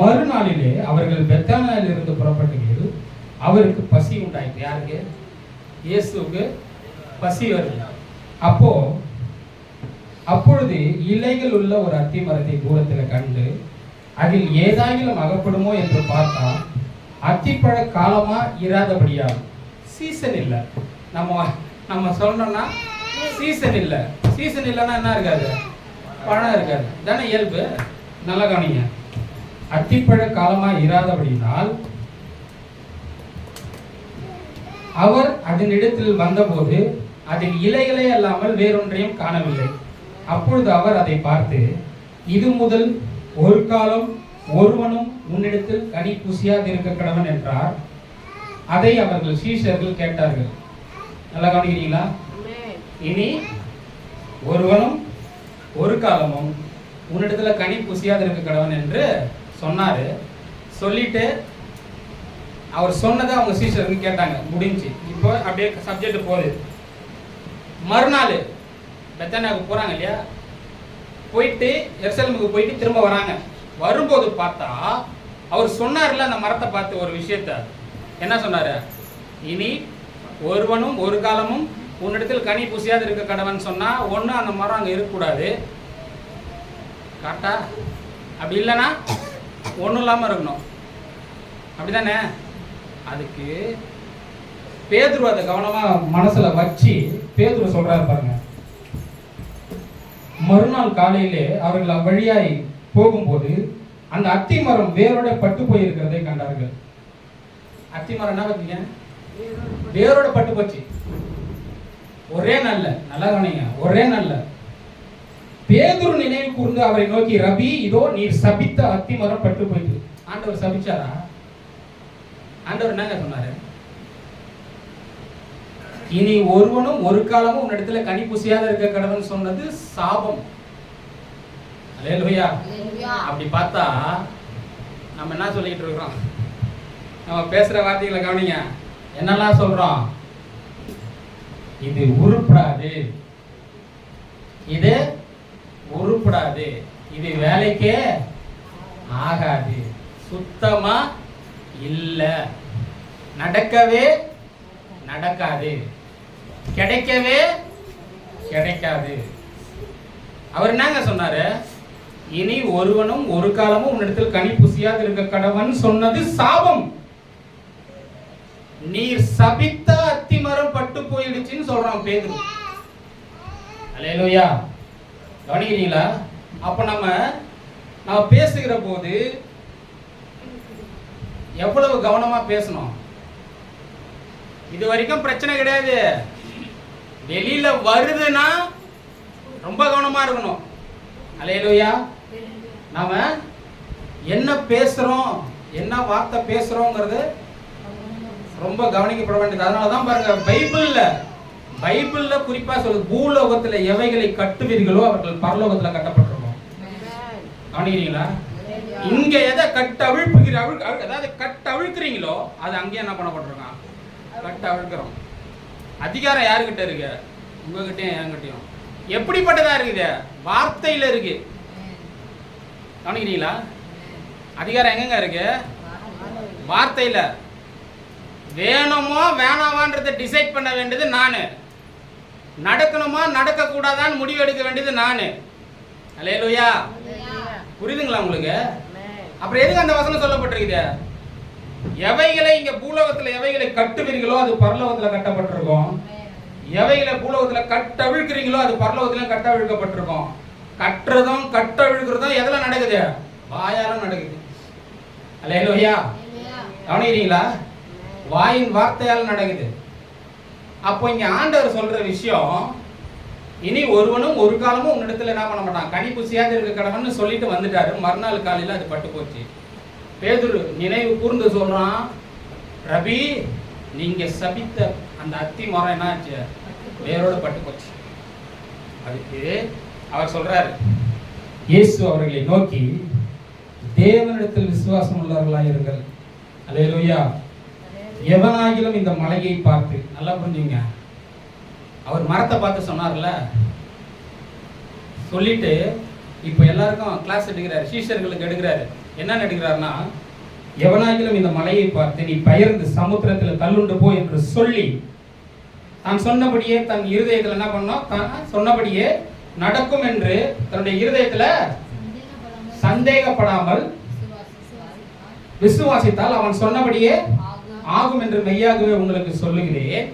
மறுநாளிலே அவர்கள் பெத்தானாயில் இருந்து புறப்பட்டு அவருக்கு பசி உண்டாயிற்று. யாருக்கு? இயேசுவுக்கு பசி வருது. அப்போ அப்பொழுது இலைகள் உள்ள ஒரு அத்தி மரத்தை தூரத்தில் கண்டு அதில் ஏதாங்கிலும் அகப்படுமோ என்று பார்த்தா அத்திப்பழ காலமா இராதபடியாகும் சீசன் இல்லை. நம்ம நம்ம சொல்லணும்னா சீசன் இல்லை. சீசன் இல்லைன்னா என்ன இருக்காது? பழம் இருக்காது. தானே இயல்பு? நல்லா கவனிங்க. அத்திப்பழ காலமா இராதபடியினால் அவர் அதனிடத்தில் வந்தபோது அதில் இலைகளே அல்லாமல் வேறொன்றையும் காணவில்லை. அப்பொழுது அவர் அதை பார்த்து இது முதல் ஒரு காலம் ஒருவனும் உன்னிடத்தில் கனி இருக்க கடவன் என்றார். அதை அவர்கள் சீஷர்கள் கேட்டார்கள். நல்லா கவனிக்கிறீங்களா? இனி ஒருவனும் ஒரு காலமும் உன்னிடத்துல கனி புசியாது இருக்க கடவன் என்று சொன்னார். சொல்லிட்டு அவர் சொன்னதை அவங்க சீஷருக்கு கேட்டாங்க. முடிஞ்சு. இப்போ அப்படியே சப்ஜெக்ட் போகுது. மறுநாள் பெத்தானியாவுக்கு போகிறாங்க இல்லையா? போயிட்டு எருசலேமுக்கு போயிட்டு திரும்ப வராங்க. வரும்போது பார்த்தா அவர் சொன்னார்ல அந்த மரத்தை பார்த்து ஒரு விஷயத்த. என்ன சொன்னார்? இனி ஒருவனும் ஒரு காலமும் உன்னிடத்தில் கனி பூசியாது இருக்க கடவன் சொன்னால் ஒன்றும் அந்த மரம் அங்கே இருக்கக்கூடாது. கரெக்டா அப்படி இல்லைன்னா ஒன்றும் இல்லாமல் இருக்கணும். அப்படிதானே அதுக்கு பேதுரு அதை கவனமா மனசுல வச்சு பேதுரு சொல்றாரு பாருங்க. மறுநாள் காலையிலே அவர்கள் அவ்வழியாய் போகும்போது அந்த அத்தி மரம் வேரோட பட்டு போயிருக்கிறதை கண்டார்கள். அத்தி மரம் என்ன பார்த்தீங்க? வேரோட பட்டு போச்சு. ஒரே நல்ல நல்லா கவனிங்க. ஒரே நல்ல. பேதுரு நினைவு கூர்ந்து அவரை நோக்கி ரபி இதோ நீர் சபித்த அத்தி மரம் பட்டு போயிட்டு ஆண்டவர் சபிச்சாரா? ஆண்டவர் என்னங்க சொன்னாரு? இனி ஒருவனும் ஒரு காலமும் உன்னிடத்துல கனி புசியாத இருக்க கடவுள் சொன்னது சாபம். அப்படி பார்த்தா நம்ம என்ன சொல்லிட்டு இருக்கிறோம்? நம்ம பேசுற வார்த்தைகளை கவனிங்க. என்னெல்லாம் சொல்றோம்? இது உருப்படாது. இது உருப்படாது இது வேலைக்கே ஆகாது. சுத்தமா இல்ல. நடக்கவே நடக்காது. கிடைக்கவே கிடைக்காது. அவர் என்னங்க சொன்னாரு? இனி ஒருவனும் ஒரு காலமும் உன்னிடத்தில் கனி புசியாது இருக்க கடவன் சொன்னது சாபம். நீர் சபித்த அத்திமரம் பட்டு போயிடுச்சுன்னு சொல்றான் பேதுரு. அலையலோயா. கவனிக்கிறீங்களா? அப்ப நம்ம நம்ம பேசுகிற போது எவ்வளவு கவனமா பேசணும்? இது வரைக்கும் பிரச்சனை கிடையாது. வெளியில வருதுன்னா ரொம்ப கவனமா இருக்கணும். அலையலோயா. நாம என்ன பேசுறோம் என்ன வார்த்தை பேசுறோங்கிறது ரொம்ப கவனிக்கப்பட வேண்டியது. அதனால தான் பாருங்க பைபிள்ல பைபிள்ல குறிப்பா சொல்லுது பூலோகத்துல எவைகளை கட்டுவீர்களோ அவர்கள் பரலோகத்துல கட்டப்பட்டிருக்கோம். கவனிக்கிறீங்களா? இங்க எதை கட்டு அவிழ்ப்புகிற அவிழ் அதாவது கட்டு அவிழ்க்கிறீங்களோ அது அங்கேயே என்ன பண்ணப்பட்டிருக்கான்? கட்டு அவிழ்க்கிறோம் அதிகாரம் யாருக்கிட்ட இருக்கு? உங்ககிட்டயும் என்கிட்டயும். எப்படிப்பட்டதா இருக்குது வார்த்தையில இருக்கு. கவனிக்கிறீங்களா? அதிகாரம் எங்கெங்க இருக்கு? வார்த்தையில. வேணுமோ வேணாமான்றதை டிசைட் பண்ண வேண்டியது நானு. நடக்கணுமா நடக்க கூடாதான்னு முடிவு எடுக்க வேண்டியது நானு. அல்லேலூயா. புரியுதுங்களா உங்களுக்கு? அப்புறம் எதுக்கு அந்த வசனம் சொல்லப்பட்டிருக்குது? எவைகளை இங்க பூலோகத்துல எவைகளை கட்டுவீர்களோ அது பரலோகத்துல கட்டப்பட்டிருக்கும். எவைகளை பூலோகத்துல கட்டவிழ்க்கிறீங்களோ அது பரலோகத்துல கட்டவிழ்க்கப்பட்டிருக்கும். கட்டுறதும் கட்டவிழ்க்கிறதும் எதுல நடக்குது? வாயால நடக்குது. அல்லேலூயா. கவனிக்கிறீங்களா? வாயின் வார்த்தையால் நடக்குது. அப்போ இங்க ஆண்டவர் சொல்ற விஷயம் இனி ஒருவனும் ஒரு காலமும் உன்னிடத்துல என்ன பண்ண மாட்டான்? கனி புசியாது இருக்க கடவன்னு சொல்லிட்டு வந்துட்டாரு. மறுநாள் காலையில அது பட்டு போச்சு. பேதுரு நினைவு கூர்ந்து சொல்றான் ரபி நீங்க சபித்த அந்த அத்தி மரம் என்னாச்சு வேரோட பட்டு போச்சு. அதுக்கு அவர் சொல்றாரு இயேசு அவர்களை நோக்கி தேவனிடத்தில் விசுவாசம் உள்ளவர்களாய் இருங்கள் அல்லேலூயா எவனாகிலும் இந்த மலையை பார்த்து நல்லா புரிஞ்சுங்க. அவர் மரத்தை பார்த்து சொன்னார்ல? சொல்லிட்டு இப்போ எல்லாருக்கும் கிளாஸ் எடுக்கிறாரு சீஷர்களுக்கு எடுக்கிறாரு. என்ன நடிக்கிறார்னா எவனாகிலும் இந்த மலையை பார்த்து நீ பெயர்ந்து சமுத்திரத்தில் தள்ளுண்டு போ என்று சொல்லி. தான் சொன்னபடியே தன் இருதயத்தில் என்ன பண்ணோம் தான் சொன்னபடியே நடக்கும் என்று தன்னுடைய இருதயத்துல சந்தேகப்படாமல் விசுவாசித்தால் அவன் சொன்னபடியே ஆகும் என்று மெய்யாகவே உங்களுக்கு சொல்லுகிறேன்.